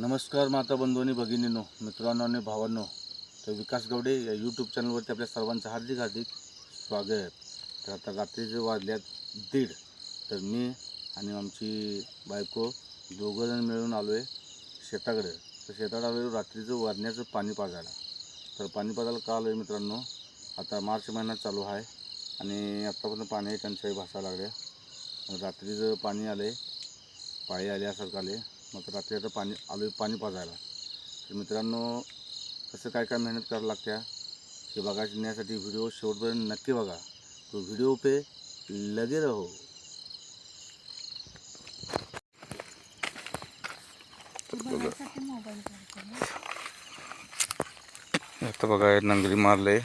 नमस्कार माता बंधूंनी भगिनीनो मित्रांनो आणि भावांनो. तर विकास गवडे या यूट्यूब चॅनलवरती आपल्या सर्वांचं हार्दिक हार्दिक स्वागत. तर आता रात्रीचे वाजल्यात दीड तर मी आणि आमची बायको दोघंजण मिळून आलो आहे शेताकडे. तर शेतात आलो रात्रीचं वाजण्याचं पाणी पाजायला. तर पाणी पाजायला का आलो आहे मित्रांनो? आता मार्च महिना चालू आहे आणि आत्तापासून पाणी टंचाई भासायला लागल्या रात्रीचं पाणी आले पाळी आल्यासारखं आले मग रात्री आता पाणी आलो आहे पाणी पाजायला. तर मित्रांनो कसं काय काय मेहनत करावं लागत्या हे बघण्यासाठी व्हिडिओ शेवटपर्यंत नक्की बघा. तो व्हिडिओ पे लगे रहो. आता बघा हे नंगरी मारले.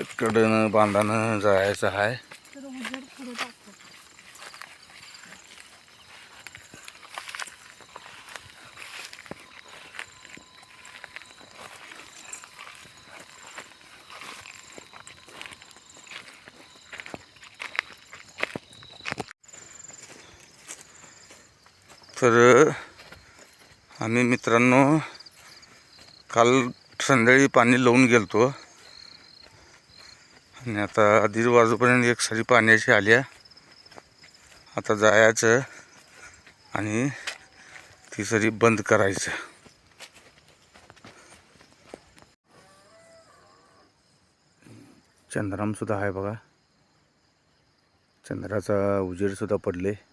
इकडं बांधानं जायचं आहे तर आम्ही मित्रांनो काल संध्याकाळी पाणी लावून गेलतो. आणि आता दीड वाजूपर्यंत एक सारी पाण्याची आल्या आता जायचं आणि ती सरी बंद करायचं. चंद्रामसुद्धा आहे बघा. चंद्राचा उजेडसुद्धा पडले.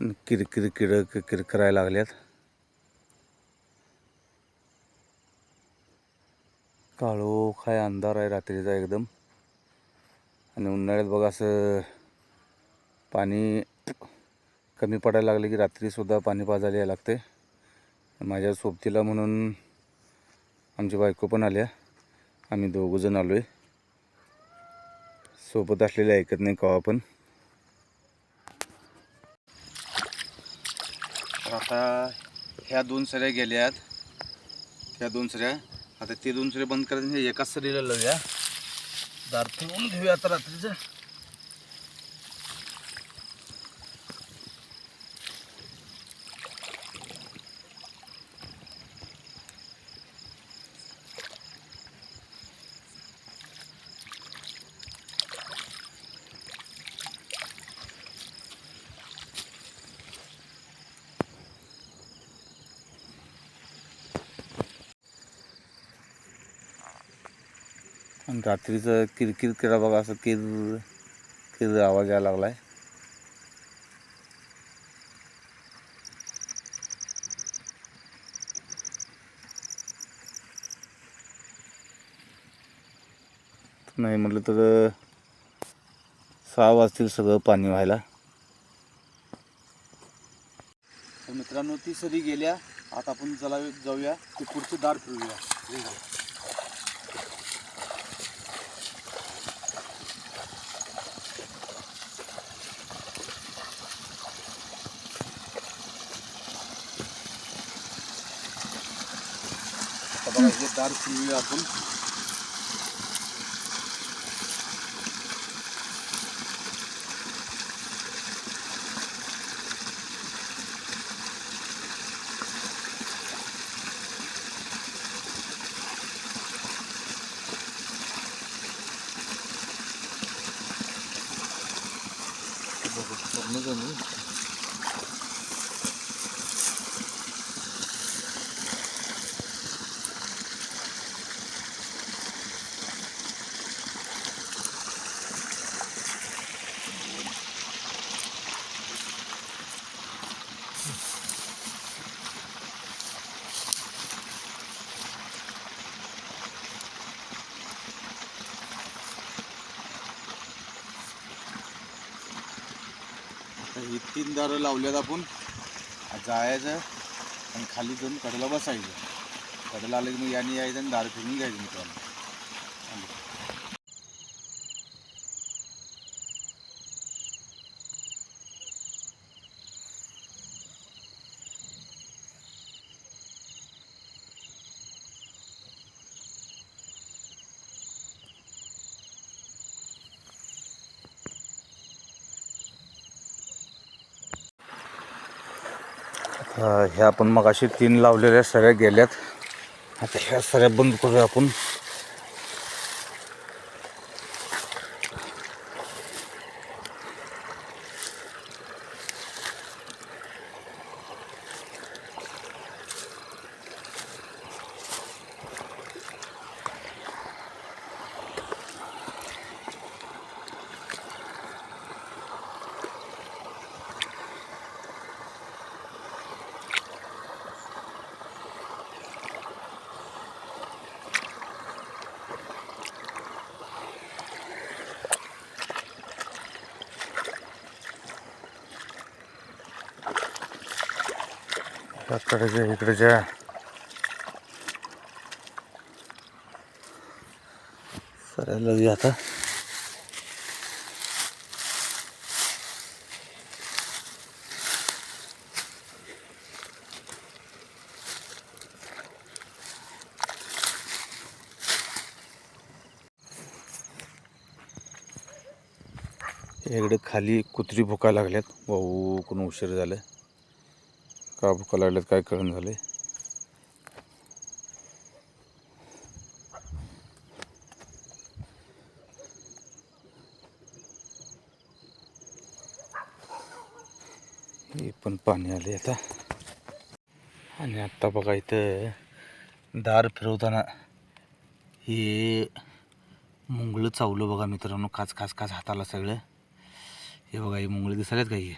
किरकिर किड किर करायला लागल्यात. काळोख आहे अंधार आहे रात्रीचा एकदम. आणि उन्हाळ्यात बघा असं पाणी कमी पडायला लागले की रात्रीसुद्धा पाणी पाजायला यायला लागते माझ्या सोबतीला म्हणून आमची बायको पण आल्या. आम्ही दोघंजण आलो आहे सोबत असलेले ऐकत नाही कवा पण. तर आता ह्या दोन सऱ्या गेल्यात. ह्या दोन सऱ्या. आता ते दोन सऱ्या बंद करायचं एकाच सरीला लावूया. दार ठेवून घेऊया आता रात्रीचं. आणि रात्रीचं किरकिर किरा बघा असं किर किर आवाज यायला लागलाय. नाही म्हटलं तर सहा वाजतील सगळं पाणी व्हायला. तर मित्रांनो ती सरी गेल्या. आता आपण चला जाऊया. ते पुढचं दार फिरूया आता बघा हे दार फिरूया तीन दारं लावल्यात आपण. जायचं आणि खाली जाऊन कडेला बसायचं. कडेला आलं की मग याने यायचं आणि दार फिरून घ्यायचं मित्रांनो. ह्या आपण मग अशी तीन लावलेल्या सऱ्या गेल्यात. आता ह्या सऱ्या बंद करूया आपण. इकडच्या इकडच्या सऱ्याला घे आता. इकडे खाली कुत्री भुकायला लागल्यात. भाऊ कोण उशीर झालं. का भुका लागल्यात काय कळण झाले हे पण पाणी आले आता. आणि आत्ता बघा इथं दार फिरवताना हे मुंगळं चावलं बघा मित्रांनो. खास खास खास हाताला सगळं. हे बघा हे मुंगळे दिसायलेत काही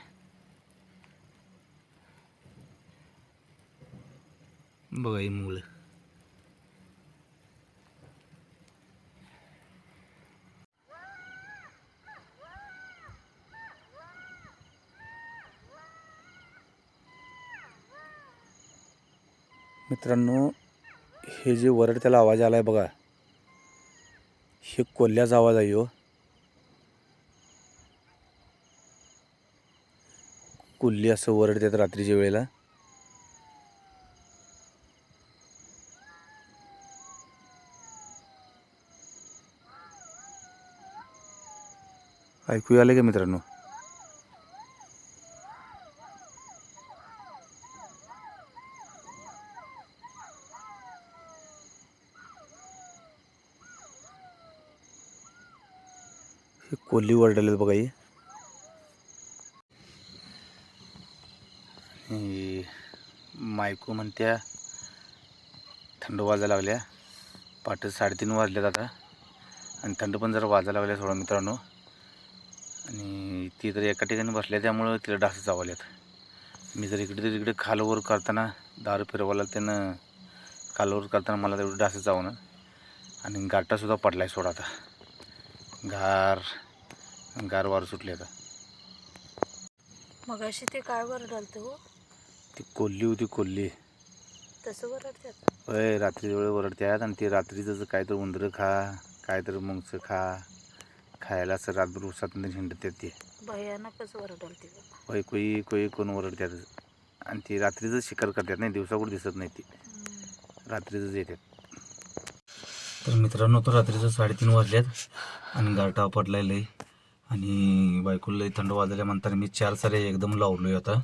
बघा ही मुलं मित्रांनो हे जे वरड त्याला आवाज आहे बघा हे कोल्ह्याचा आवाज आहे हो. कुल्ली असं वरडतात रात्रीच्या वेळेला. ऐकू आले का मित्रांनो? हे कोल्ही वरडलेत बघा हे. मायकू मायको म्हणत्या थंड वाजायला लागल्या. पाठ साडेतीन वाजल्यात आता. आणि थंड पण जरा वाजायला लागल्या सोडा मित्रांनो. आणि ती तर एका ठिकाणी बसल्या त्यामुळं तिला डास चावल्यात मी जर इकडे तिकडे खालवर करताना दारू फिरवायला त्यानं खालवर करताना मला तेवढं डास चावणं. आणि गाठासुद्धा पडला आहे सोडा आता. गार गार वार सुटले आता. मग अशी ते काय वरडालते हो? ती कोल्ही होती कोल्ही तसं वरडतात होय रात्री वेळ ओरडतात आणि ते रात्रीचं काय तर उंदरं खा काय तर मुंगचं खा खायला असं रातभर उसात हिंडतात ते भयानकच बाबा होय कोई कोई कोण ओरडतात आणि ती रात्रीचं शिकार करतात नाही दिवसा कुठं दिसत नाही ती. रात्रीचंच येतात तर मित्रांनो तो रात्रीचं साडेतीन वाजल्यात. आणि गारठा पडलाय लई. आणि बायकोला लई थंड वाजल्या म्हणताना मी चार सारे एकदम लावलोय आता.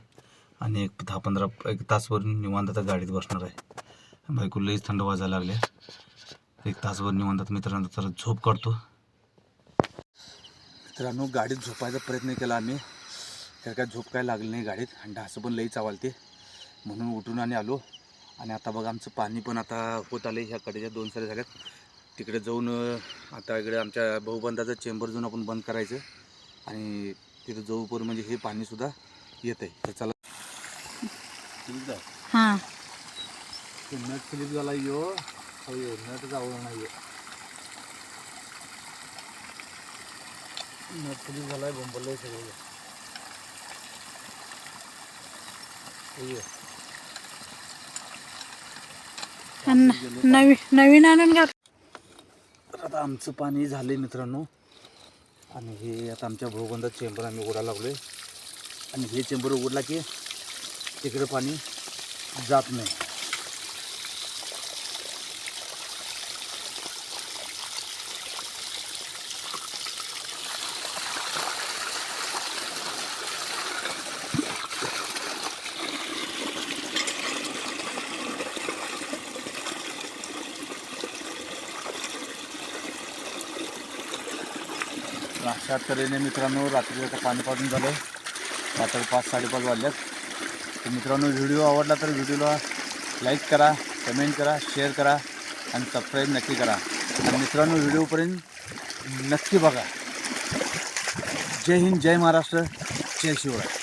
आणि एक दहा पंधरा एक तासभर निवांत आता गाडीत बसणार आहे. बायकोला लईच थंड वाजायला लागल्या. एक तासभर निवांतात मित्रांनो तर झोप काढतो. मित्रांनो गाडीत झोपायचा प्रयत्न केला आम्ही. तर काय झोप काय लागली नाही गाडीत. आणि ढासं पण लई चावालते. म्हणून उठून आणि आलो. आणि आता बघा आमचं पाणी पण आता होत आले ह्या कडेच्या दोन सारे झाल्यात तिकडे जाऊन आता इकडे आमच्या बहुबंधाचं चेंबर जाऊन आपण बंद करायचं. आणि तिथं जाऊपर्यंत म्हणजे हे पाणीसुद्धा येत आहे तर चला. हां. नट स्लिप झाला यो. नट जावं नाही स्लिप झालाय बोंबलंय सगळं. नवीन नवीन आणून घाल. आता आमचं पाणी झालं आहे मित्रांनो. आणि हे आता आमच्या भोगंदा चेंबर आम्ही उघडायला लागलो आहे आणि हे चेंबर उघडला की तिकडे पाणी जात नाही. अशा तऱ्हेने मित्रांनो रात्री आता पाणी पाडून झालं रात्री पाच साडेपाच वाजल्यात. तर मित्रांनो व्हिडिओ आवडला तर व्हिडिओला लाईक करा कमेंट करा शेअर करा आणि सबस्क्राईब नक्की करा. आणि मित्रांनो व्हिडिओपर्यंत नक्की बघा. जय हिंद जय महाराष्ट्र जय शिवराय.